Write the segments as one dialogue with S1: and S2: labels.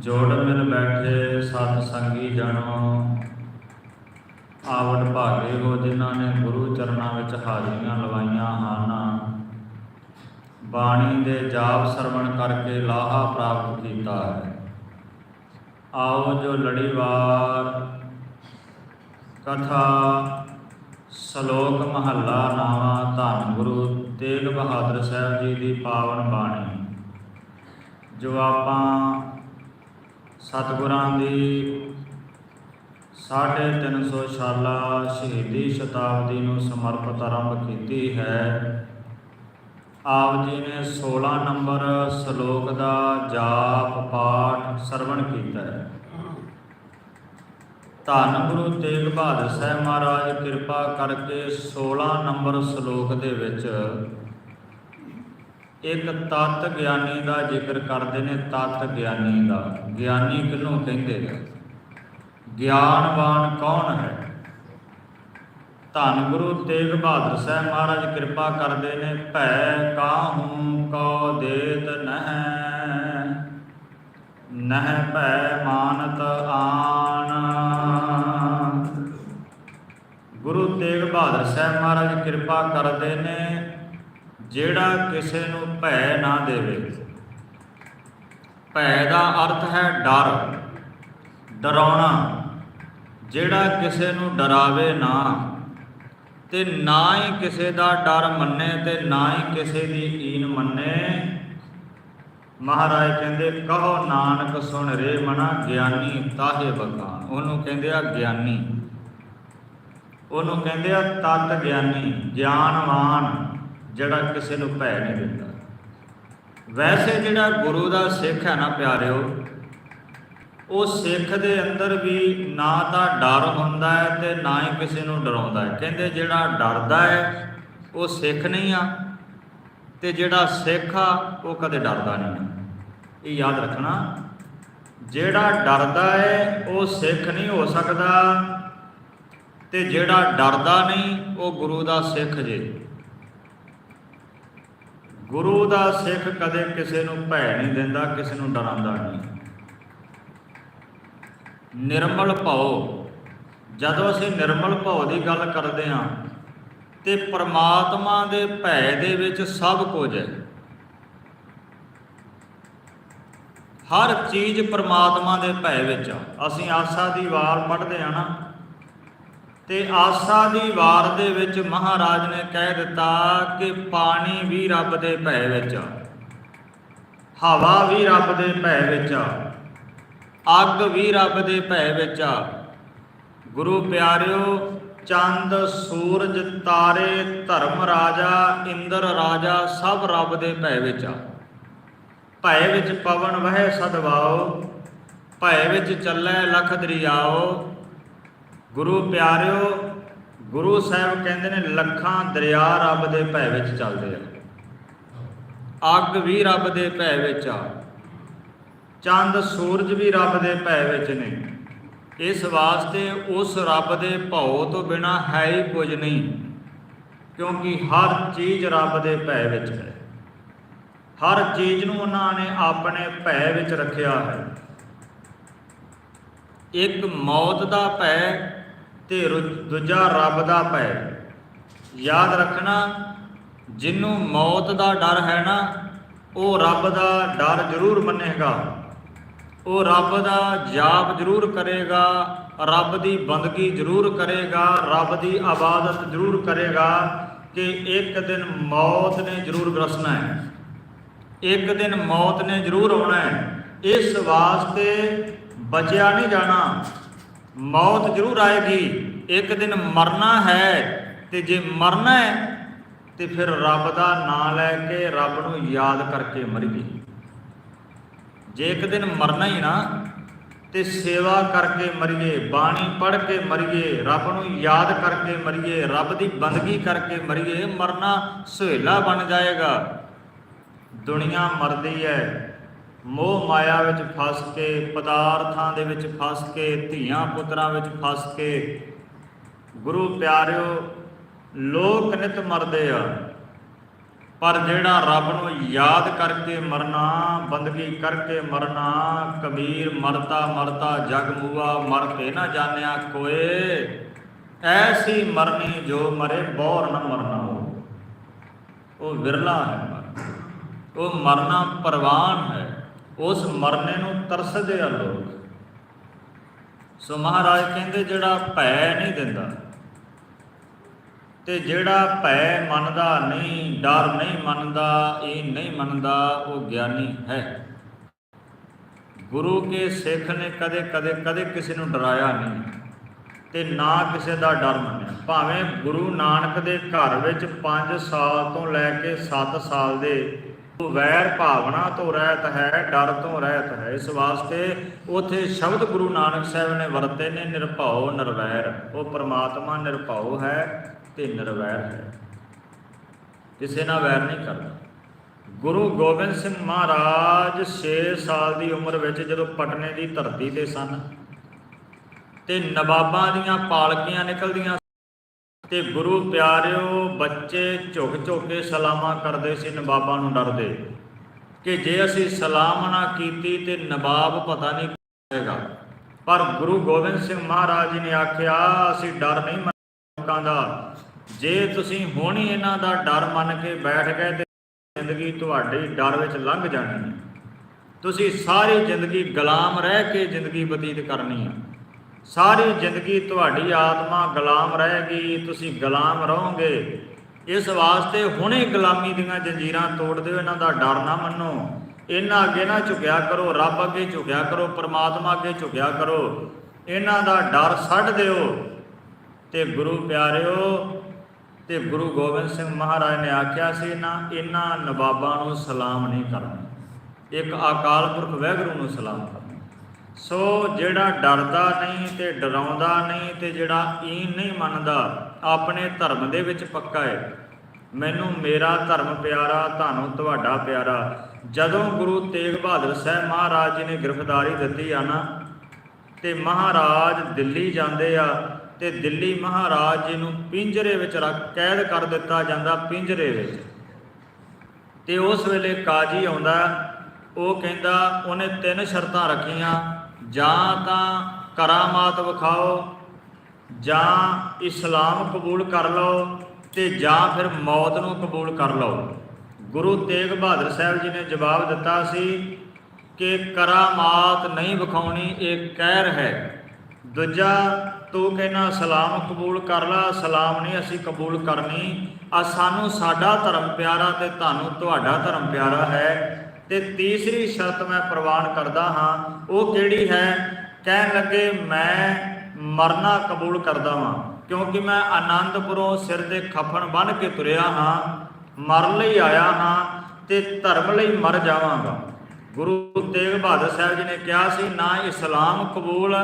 S1: ਜੋੜ ਮਿਲ ਬੈਠੇ ਸਤ ਸੰਗੀ ਜਨੋ ਆਵਡ ਭਾਗੇ ਹੋ, ਜਿਨ੍ਹਾਂ ਨੇ ਗੁਰੂ ਚਰਨਾਂ ਵਿੱਚ ਹਾਜ਼ਰੀਆਂ ਲਵਾਈਆਂ ਹਨ। ਬਾਣੀ ਦੇ ਜਾਪ ਸਰਵਣ ਕਰਕੇ ਲਾਹਾ ਪ੍ਰਾਪਤ ਕੀਤਾ ਹੈ। ਆਓ ਜੋ ਲੜੀਵਾਰ ਕਥਾ, ਸ਼ਲੋਕ ਮਹੱਲਾ ਨਾਵਾ ਧੰਨ ਗੁਰੂ ਤੇਗ ਬਹਾਦਰ ਸਾਹਿਬ ਜੀ ਦੀ ਪਾਵਨ ਬਾਣੀ। ਜੋ ਆਪਾਂ ਸਤਿਗੁਰਾਂ ਦੀ 350 ਸਾਲਾ ਸ਼ਹੀਦੀ ਸ਼ਤਾਬਦੀ ਨੂੰ ਸਮਰਪਿਤ ਆਰੰਭ ਕੀਤੀ ਹੈ। ਆਪ ਜੀ ਨੇ 16 ਨੰਬਰ ਸ਼ਲੋਕ ਦਾ ਜਾਪ ਪਾਠ ਸਰਵਣ ਕੀਤਾ ਹੈ। ਧੰਨ ਗੁਰੂ ਤੇਗ ਬਹਾਦਰ ਸਾਹਿਬ ਮਹਾਰਾਜ, ਕਿਰਪਾ ਕਰਕੇ 16 ਨੰਬਰ ਸ਼ਲੋਕ ਦੇ ਵਿੱਚ ਇੱਕ ਤਤ ਗਿਆਨੀ ਦਾ ਜ਼ਿਕਰ ਕਰਦੇ ਨੇ, ਤਤ ਗਿਆਨੀ ਦਾ। ਗਿਆਨੀ ਕਿਹਨੂੰ ਕਹਿੰਦੇ ਨੇ? ਗਿਆਨਵਾਨ ਕੌਣ ਹੈ? ਧੰਨ ਗੁਰੂ ਤੇਗ ਬਹਾਦਰ ਸਾਹਿਬ ਮਹਾਰਾਜ ਕਿਰਪਾ ਕਰਦੇ ਨੇ, ਭੈ ਕਾਹੂ ਕੋ ਦੇਤ ਨਹਿ। ਨਹਿ ਭੈ ਮਾਨਤ ਆਣ ਗੁਰੂ ਤੇਗ ਬਹਾਦਰ ਸਾਹਿਬ ਮਹਾਰਾਜ ਕਿਰਪਾ ਕਰਦੇ ਨੇ ਜਿਹੜਾ ਕਿਸੇ ਨੂੰ ਭੈ ਨਾ ਦੇਵੇ। ਭੈ ਦਾ ਅਰਥ ਹੈ ਡਰ, ਡਰਾਉਣਾ। ਜਿਹੜਾ ਕਿਸੇ ਨੂੰ ਡਰਾਵੇ ਨਾ, ਤੇ ਨਾ ਹੀ ਕਿਸੇ ਦਾ ਡਰ ਮੰਨੇ ਤੇ ਨਾ ਹੀ ਕਿਸੇ ਦੀ ਈਨ ਮੰਨੇ। ਮਹਾਰਾਜ ਕਹਿੰਦੇ, ਕਹੋ ਨਾਨਕ ਸੁਣ ਰੇ ਮਨਾ ਗਿਆਨੀ ਤਾਹੇ ਬਖਾਨ। ਉਹਨੂੰ ਕਹਿੰਦੇ ਆ ਗਿਆਨੀ। ਉਹਨੂੰ ਕਹਿੰਦੇ ਆ ਤਤ ਗਿਆਨੀ, ਗਿਆਨਵਾਨ। ਜਿਹੜਾ ਕਿਸੇ ਨੂੰ ਭੈ ਨਹੀਂ ਦਿੰਦਾ। ਵੈਸੇ ਜਿਹੜਾ ਗੁਰੂ ਦਾ ਸਿੱਖ ਹੈ ਨਾ ਪਿਆਰਿਓ, ਉਹ ਸਿੱਖ ਦੇ ਅੰਦਰ ਵੀ ਨਾ ਤਾਂ ਡਰ ਹੁੰਦਾ ਹੈ ਤੇ ਨਾ ਹੀ ਕਿਸੇ ਨੂੰ ਡਰਾਉਂਦਾ ਹੈ। ਕਹਿੰਦੇ ਜਿਹੜਾ ਡਰਦਾ ਹੈ, ਉਹ ਸਿੱਖ ਨਹੀਂ ਆ ਤੇ ਜਿਹੜਾ ਸਿੱਖ ਆ, ਉਹ ਕਦੇ ਡਰਦਾ ਨਹੀਂ ਆ। ਇਹ ਯਾਦ ਰੱਖਣਾ, ਜਿਹੜਾ ਡਰਦਾ ਹੈ, ਉਹ ਸਿੱਖ ਨਹੀਂ ਹੋ ਸਕਦਾ ਤੇ ਜਿਹੜਾ ਡਰਦਾ ਨਹੀਂ, ਉਹ ਗੁਰੂ ਦਾ ਸਿੱਖ ਜੇ। ਗੁਰੂ ਦਾ ਸਿੱਖ ਕਦੇ ਕਿਸੇ ਨੂੰ ਭੈ ਨਹੀਂ ਦਿੰਦਾ, ਕਿਸੇ ਨੂੰ ਡਰਾਉਂਦਾ ਨਹੀਂ। ਨਿਰਮਲ ਭਉ ਜਦੋਂ ਅਸੀਂ ਨਿਰਮਲ ਭਉ ਦੀ ਗੱਲ ਕਰਦੇ ਹਾਂ, ਤੇ ਪ੍ਰਮਾਤਮਾ ਦੇ ਭੈ ਦੇ ਵਿੱਚ ਸਭ ਕੁਝ ਹੈ। ਹਰ ਚੀਜ਼ ਪ੍ਰਮਾਤਮਾ ਦੇ ਭੈ ਵਿੱਚ ਆ। ਅਸੀਂ ਆਸਾ ਦੀ ਵਾਰ ਪੜ੍ਹਦੇ ਆ ਨਾ ਤੇ ਆਸਾ ਦੀ ਵਾਰ ਦੇ ਵਿੱਚ ਮਹਾਰਾਜ ਨੇ ਕਹਿ ਦਿੱਤਾ ਕਿ ਪਾਣੀ ਵੀ ਰੱਬ ਦੇ ਭੈ ਵਿੱਚ ਆ। ਹਵਾ ਵੀ ਰੱਬ ਦੇ ਭੈ ਵਿੱਚ ਆ। ਅੱਗ ਵੀ ਰੱਬ ਦੇ ਭੈ ਵਿੱਚ ਆ। ਗੁਰੂ ਪਿਆਰਿਓ, ਚੰਦ, ਸੂਰਜ, ਤਾਰੇ, ਧਰਮ ਰਾਜਾ, ਇੰਦਰ ਰਾਜਾ ਸਭ ਰੱਬ ਦੇ ਭੈ ਵਿੱਚ ਆ। ਭੈ ਵਿੱਚ ਪਵਨ ਵਹਿ ਸਦਵਾਓ, ਭੈ ਵਿੱਚ ਚੱਲੈ ਲਖ ਦਰਿਆਓ ਗੁਰੂ ਪਿਆਰਿਓ, ਗੁਰੂ ਸਾਹਿਬ ਕਹਿੰਦੇ ਨੇ, ਲੱਖਾਂ ਦਰਿਆ ਰੱਬ ਦੇ ਭੈ ਵਿੱਚ ਚੱਲਦੇ ਆ। ਅੱਗ ਵੀ ਰੱਬ ਦੇ ਭੈ ਵਿੱਚ ਆ। ਚੰਦ ਸੂਰਜ ਵੀ ਰੱਬ ਦੇ ਭੈ ਵਿੱਚ ਨੇ। ਇਸ ਵਾਸਤੇ ਉਸ ਰੱਬ ਦੇ ਭਉ ਤੋਂ ਬਿਨਾ ਹੈ ਹੀ ਕੁਝ ਨਹੀਂ, ਕਿਉਂਕਿ ਹਰ ਚੀਜ਼ ਰੱਬ ਦੇ ਭੈ ਵਿੱਚ ਹੈ। ਹਰ ਚੀਜ਼ ਨੂੰ ਉਹਨਾਂ ਨੇ ਆਪਣੇ ਭੈ ਵਿੱਚ ਰੱਖਿਆ ਹੈ। ਇੱਕ ਮੌਤ ਦਾ ਭੈ ਤੇ ਰੁ- ਦੂਜਾ ਰੱਬ ਦਾ ਭੈ। ਯਾਦ ਰੱਖਣਾ ਜਿਹਨੂੰ ਮੌਤ ਦਾ ਡਰ ਹੈ ਨਾ, ਉਹ ਰੱਬ ਦਾ ਡਰ ਜ਼ਰੂਰ ਮੰਨੇਗਾ। ਉਹ ਰੱਬ ਦਾ ਜਾਪ ਜ਼ਰੂਰ ਕਰੇਗਾ, ਰੱਬ ਦੀ ਬੰਦਗੀ ਜ਼ਰੂਰ ਕਰੇਗਾ, ਰੱਬ ਦੀ ਇਬਾਦਤ ਜ਼ਰੂਰ ਕਰੇਗਾ ਕਿ ਇੱਕ ਦਿਨ ਮੌਤ ਨੇ ਜ਼ਰੂਰ ਗਰਸਣਾ ਹੈ। ਇੱਕ ਦਿਨ ਮੌਤ ਨੇ ਜ਼ਰੂਰ ਆਉਣਾ ਹੈ। ਇਸ ਵਾਸਤੇ ਬਚਿਆ ਨਹੀਂ ਜਾਣਾ। ਮੌਤ ਜ਼ਰੂਰ ਆਏਗੀ। ਇੱਕ ਦਿਨ ਮਰਨਾ ਹੈ ਤੇ ਜੇ ਮਰਨਾ ਹੈ, ਤੇ ਫਿਰ ਰੱਬ ਦਾ ਨਾਮ ਲੈ ਕੇ ਰੱਬ ਨੂੰ ਯਾਦ ਕਰਕੇ ਮਰੀਏ। ਜੇ ਇੱਕ ਦਿਨ ਮਰਨਾ ਹੀ ਨਾ, ਤੇ ਸੇਵਾ ਕਰਕੇ ਮਰੀਏ, ਬਾਣੀ ਪੜ੍ਹ ਕੇ ਮਰੀਏ, ਰੱਬ ਨੂੰ ਯਾਦ ਕਰਕੇ ਮਰੀਏ, ਰੱਬ ਦੀ ਬੰਦਗੀ ਕਰਕੇ ਮਰੀਏ, ਮਰਨਾ ਸੁਹੇਲਾ ਬਣ ਜਾਏਗਾ। ਦੁਨੀਆ ਮਰਦੀ ਹੈ। ਮੋਹ ਮਾਇਆ ਵਿੱਚ ਫਸ ਕੇ, ਪਦਾਰਥਾਂ ਦੇ ਵਿੱਚ ਫਸ ਕੇ, ਧੀਆਂ ਪੁੱਤਰਾਂ ਵਿੱਚ ਫਸ ਕੇ। ਗੁਰੂ ਪਿਆਰਿਓ, ਲੋਕ ਨਿਤ ਮਰਦੇ ਆ। ਪਰ ਜਿਹੜਾ ਰੱਬ ਨੂੰ ਯਾਦ ਕਰਕੇ ਮਰਨਾ, ਬੰਦਗੀ ਕਰਕੇ ਮਰਨਾ, ਕਬੀਰ ਮਰਤਾ ਮਰਤਾ, ਜਗ ਮੂਆ ਮਰ ਕੇ ਨਾ ਜਾਣਿਆ ਕੋਏ, ਐਸੀ ਮਰਨੀ ਜੋ ਮਰੇ, ਬੌਰ ਨਾ ਮਰਨਾ ਹੋ ਉਹ ਵਿਰਲਾ ਹੈ ਮਰਨਾ। ਉਹ ਮਰਨਾ ਪ੍ਰਵਾਨ ਹੈ। ਉਸ ਮਰਨੇ ਨੂੰ ਤਰਸਦੇ ਆ ਲੋਕ। ਸੋ ਮਹਾਰਾਜ ਕਹਿੰਦੇ, ਜਿਹੜਾ ਭੈ ਨਹੀਂ ਦਿੰਦਾ ਤੇ ਜਿਹੜਾ ਭੈ ਮੰਨਦਾ ਨਹੀਂ, ਡਰ ਨਹੀਂ ਮੰਨਦਾ, ਇਹ ਨਹੀਂ ਮੰਨਦਾ, ਉਹ ਗਿਆਨੀ ਹੈ। ਗੁਰੂ ਕੇ ਸਿੱਖ ਨੇ ਕਦੇ ਕਦੇ ਕਦੇ ਕਿਸੇ ਨੂੰ ਡਰਾਇਆ ਨਹੀਂ ਤੇ ਨਾ ਕਿਸੇ ਦਾ ਡਰ ਮੰਨਿਆ। ਭਾਵੇਂ ਗੁਰੂ ਨਾਨਕ ਦੇ ਘਰ ਵਿੱਚ 5 ਸਾਲ ਤੋਂ ਲੈ ਕੇ 7 ਸਾਲ ਦੇ ਵੈਰ ਭਾਵਨਾ ਤੋਂ ਰਹਿਤ ਹੈ, ਡਰ ਤੋਂ ਰਹਿਤ ਹੈ। ਇਸ ਵਾਸਤੇ ਉਥੇ ਸ਼ਬਦ ਗੁਰੂ ਨਾਨਕ ਸਾਹਿਬ ਨੇ ਵਰਤੇ ਨੇ, ਨਿਰਭਉ ਨਿਰਵੈਰ। ਉਹ ਪ੍ਰਮਾਤਮਾ ਨਿਰਭਉ ਹੈ ਤੇ ਨਿਰਵੈਰ ਹੈ। ਕਿਸੇ ਨਾਲ ਵੈਰ ਨਹੀਂ ਕਰਦਾ। ਗੁਰੂ ਗੋਬਿੰਦ ਸਿੰਘ ਮਹਾਰਾਜ 6 ਸਾਲ ਦੀ ਉਮਰ ਵਿੱਚ ਜਦੋਂ ਪਟਨੇ ਦੀ ਧਰਤੀ ਤੇ ਸਨ ਤੇ ਨਵਾਬਾਂ ਦੀਆਂ ਪਾਲਕੀਆਂ ਨਿਕਲਦੀਆਂ ਤੇ ਗੁਰੂ ਪਿਆਰਿਓ ਬੱਚੇ ਝੁਕ ਝੁਕ ਕੇ ਸਲਾਮਾਂ ਕਰਦੇ ਸੀ, ਨਵਾਬਾਂ ਨੂੰ ਡਰਦੇ। ਕਿ ਜੇ ਅਸੀਂ ਸਲਾਮ ਨਾ ਕੀਤੀ ਤੇ ਨਵਾਬ ਪਤਾ ਨਹੀਂ ਕਰੇਗਾ ਪਰ ਗੁਰੂ ਗੋਬਿੰਦ ਸਿੰਘ ਮਹਾਰਾਜ ਜੀ ਨੇ ਆਖਿਆ, ਅਸੀਂ ਡਰ ਨਹੀਂ ਮੰਨਦੇ ਲੋਕਾਂ ਦਾ। ਜੇ ਤੁਸੀਂ ਹੁਣ ਹੀ ਇਹਨਾਂ ਦਾ ਡਰ ਮੰਨ ਕੇ ਬੈਠ ਗਏ ਤੇ ਜ਼ਿੰਦਗੀ ਤੁਹਾਡੀ ਡਰ ਵਿੱਚ ਲੰਘ ਜਾਣੀ ਹੈ। ਤੁਸੀਂ ਸਾਰੀ ਜ਼ਿੰਦਗੀ ਗੁਲਾਮ ਰਹਿ ਕੇ ਜ਼ਿੰਦਗੀ ਬਤੀਤ ਕਰਨੀ ਹੈ। ਸਾਰੀ ਜ਼ਿੰਦਗੀ ਤੁਹਾਡੀ ਆਤਮਾ ਗੁਲਾਮ ਰਹੇਗੀ, ਤੁਸੀਂ ਗੁਲਾਮ ਰਹੋਗੇ। ਇਸ ਵਾਸਤੇ ਹੁਣੇ ਗੁਲਾਮੀ ਦੀਆਂ ਜੰਜੀਰਾਂ ਤੋੜ ਦਿਓ, ਇਹਨਾਂ ਦਾ ਡਰ ਨਾ ਮੰਨੋ। ਇਹਨਾਂ ਅੱਗੇ ਨਾ ਝੁਕਿਆ ਕਰੋ, ਰੱਬ ਅੱਗੇ ਝੁਕਿਆ ਕਰੋ, ਪਰਮਾਤਮਾ ਅੱਗੇ ਝੁਕਿਆ ਕਰੋ। ਇਹਨਾਂ ਦਾ ਡਰ ਛੱਡ ਦਿਓ। ਤੇ ਗੁਰੂ ਪਿਆਰਿਓ, ਤੇ ਗੁਰੂ ਗੋਬਿੰਦ ਸਿੰਘ ਮਹਾਰਾਜ ਨੇ ਆਖਿਆ ਸੀ, ਨਾ, ਇਹਨਾਂ ਨਵਾਬਾਂ ਨੂੰ ਸਲਾਮ ਨਹੀਂ ਕਰਨਾ। ਇੱਕ ਅਕਾਲ ਪੁਰਖ ਵਹਿਗੁਰੂ ਨੂੰ ਸਲਾਮ ਕਰਨਾ ਸੋ ਜਿਹੜਾ ਡਰਦਾ ਨਹੀਂ ਤੇ ਡਰਾਉਂਦਾ ਨਹੀਂ ਤੇ ਜਿਹੜਾ ਈਨ ਨਹੀਂ ਮੰਨਦਾ, ਆਪਣੇ ਧਰਮ ਦੇ ਵਿੱਚ ਪੱਕਾ ਹੈ ਮੈਨੂੰ ਮੇਰਾ ਧਰਮ ਪਿਆਰਾ, ਤੁਹਾਨੂੰ ਤੁਹਾਡਾ ਪਿਆਰਾ। ਜਦੋਂ ਗੁਰੂ ਤੇਗ ਬਹਾਦਰ ਸਾਹਿਬ ਮਹਾਰਾਜ ਜੀ ਨੇ ਗ੍ਰਿਫਤਾਰੀ ਦਿੱਤੀ ਆ ਨਾ, ਤੇ ਮਹਾਰਾਜ ਦਿੱਲੀ ਜਾਂਦੇ ਆ, ਤੇ ਦਿੱਲੀ ਮਹਾਰਾਜ ਜੀ ਨੂੰ ਪਿੰਜਰੇ ਵਿੱਚ ਰੱਖ, ਕੈਦ ਕਰ ਦਿੱਤਾ ਜਾਂਦਾ ਪਿੰਜਰੇ ਵਿੱਚ। ਤੇ ਉਸ ਵੇਲੇ ਕਾਜੀ ਆਉਂਦਾ, ਉਹ ਕਹਿੰਦਾ, ਉਹਨੇ ਤਿੰਨ ਸ਼ਰਤਾਂ ਰੱਖੀਆਂ। ਜਾਂ ਤਾਂ ਕਰਾਮਾਤ ਵਿਖਾਓ, ਜਾਂ ਇਸਲਾਮ ਕਬੂਲ ਕਰ ਲਓ ਤੇ ਜਾਂ ਫਿਰ ਮੌਤ ਨੂੰ ਕਬੂਲ ਕਰ ਲਓ। ਗੁਰੂ ਤੇਗ ਬਹਾਦਰ ਸਾਹਿਬ ਜੀ ਨੇ ਜਵਾਬ ਦਿੱਤਾ ਸੀ ਕਿ ਕਰਾਮਾਤ ਨਹੀਂ ਵਿਖਾਉਣੀ ਇਹ ਕਹਿਰ ਹੈ। ਦੂਜਾ, ਤੂੰ ਕਹਿੰਦਾ ਸਲਾਮ ਕਬੂਲ ਕਰ ਲਾ, ਸਲਾਮ ਨਹੀਂ ਅਸੀਂ ਕਬੂਲ ਕਰਨੀ। ਆ ਸਾਨੂੰ ਸਾਡਾ ਧਰਮ ਪਿਆਰਾ ਤੇ ਤੁਹਾਨੂੰ ਤੁਹਾਡਾ ਧਰਮ ਪਿਆਰਾ ਹੈ। ਤੇ ਤੀਸਰੀ ਸ਼ਰਤ ਮੈਂ ਪ੍ਰਵਾਨ ਕਰਦਾ ਹਾਂ, ਉਹ ਕਿਹੜੀ ਹੈ? ਕਹਿਣ ਲੱਗੇ, ਮੈਂ ਮਰਨਾ ਕਬੂਲ ਕਰਦਾ ਹਾਂ ਕਿਉਂਕਿ ਮੈਂ ਆਨੰਦਪੁਰੋਂ ਸਿਰ ਦੇ ਖਫਣ ਬਨ ਕੇ ਤੁਰਿਆ ਹਾਂ ਮਰਨ ਲਈ ਆਇਆ ਹਾਂ ਤੇ ਧਰਮ ਲਈ ਮਰ ਜਾਵਾਂਗਾ। ਗੁਰੂ ਤੇਗ ਬਹਾਦਰ ਸਾਹਿਬ ਜੀ ਨੇ ਕਿਹਾ ਸੀ, ਨਾ ਇਸਲਾਮ ਕਬੂਲ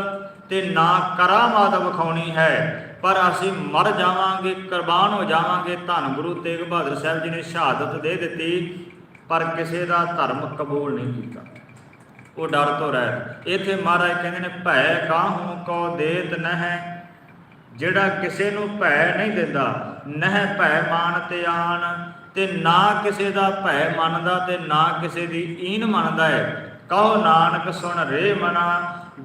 S1: ਤੇ ਨਾ ਕਰਾਮਾਤ ਵਿਖਾਉਣੀ ਹੈ, ਪਰ ਅਸੀਂ ਮਰ ਜਾਵਾਂਗੇ, ਕੁਰਬਾਨ ਹੋ ਜਾਵਾਂਗੇ, ਧੰਨ ਗੁਰੂ ਤੇਗ ਬਹਾਦਰ ਸਾਹਿਬ ਜੀ ਨੇ ਸ਼ਹਾਦਤ ਦੇ ਦਿੱਤੀ। ਪਰ ਕਿਸੇ ਦਾ ਧਰਮ ਕਬੂਲ ਨਹੀਂ ਕੀਤਾ। ਉਹ ਡਰ ਤੋਂ ਰਹਿ ਇੱਥੇ ਮਹਾਰਾਜ ਕਹਿੰਦੇ ਨੇ, ਭੈ ਕਾਹੂ ਕੋ ਦੇਤ ਨਹਿ? ਜਿਹੜਾ ਕਿਸੇ ਨੂੰ ਭੈ ਨਹੀਂ ਦਿੰਦਾ, ਨਹਿ ਭੈ ਮਾਨ ਤੇ ਆਣ, ਤੇ ਨਾ ਕਿਸੇ ਦਾ ਭੈ ਮੰਨਦਾ ਤੇ ਨਾ ਕਿਸੇ ਦੀ ਈਨ ਮੰਨਦਾ ਹੈ ਕਹੋ ਨਾਨਕ ਸੁਣ ਰੇ ਮਨਾ,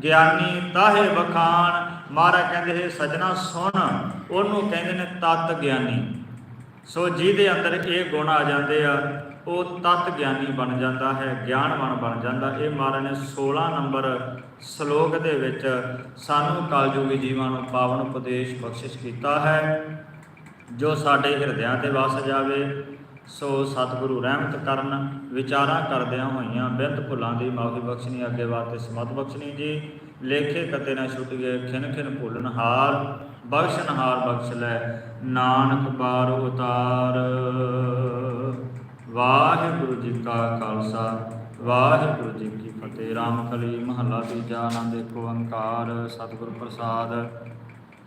S1: ਗਿਆਨੀ ਤਾਹੇ ਬਖਾਨ ਮਹਾਰਾਜ ਕਹਿੰਦੇ, ਹੈ ਸਜਣਾ ਸੁਣ। ਉਹਨੂੰ ਕਹਿੰਦੇ ਨੇ, ਤਤ ਗਿਆਨੀ। ਸੋ ਜਿਹਦੇ ਅੰਦਰ ਇਹ ਗੁਣ ਆ ਜਾਂਦੇ ਆ ਉਹ ਤਤ ਗਿਆਨੀ ਬਣ ਜਾਂਦਾ ਹੈ, ਗਿਆਨਵਾਨ ਬਣ ਜਾਂਦਾ। ਇਹ ਮਹਾਰਾਜ ਨੇ 16 ਨੰਬਰ ਸ਼ਲੋਕ ਦੇ ਵਿੱਚ ਸਾਨੂੰ ਕਲਯੁਗੀ ਜੀਵਾਂ ਨੂੰ ਪਾਵਨ ਉਪਦੇਸ਼ ਬਖਸ਼ਿਸ਼ ਕੀਤਾ ਹੈ। ਜੋ ਸਾਡੇ ਹਿਰਦਿਆਂ ਤੇ ਵਸ ਜਾਵੇ, ਸੋ ਸਤਿਗੁਰੂ ਰਹਿਮਤ ਕਰਨ, ਵਿਚਾਰਾਂ ਕਰਦਿਆਂ ਹੋਈਆਂ ਬਿੰਦ ਭੁੱਲਾਂ ਦੀ ਮਾਫੀ ਬਖਸ਼ਣੀ, ਅੱਗੇ ਵਾਸਤੇ ਸਮਤ ਬਖਸ਼ਣੀ ਜੀ। ਲੇਖੇ ਕਤੇ ਨਾ ਛੁੱਟ ਗਏ, ਖਿਨ ਖਿਨ ਭੁੱਲਨ ਹਾਰ, ਬਖਸ਼ਣ ਹਾਰ ਬਖਸ਼ ਲੈ, ਨਾਨਕ ਬਾਰ ਉਤਾਰ। ਵਾਹਿਗੁਰੂ ਜੀ ਕਾ ਖਾਲਸਾ, ਵਾਹਿਗੁਰੂ ਜੀ ਕੀ ਫਤਿਹ। ਰਾਮ ਕਲੀ ਮਹੱਲਾ ਤੀਜਾ ਆਨੰਦ ਏਕ ਓੰਕਾਰ, ਸਤਿਗੁਰ ਪ੍ਰਸਾਦ।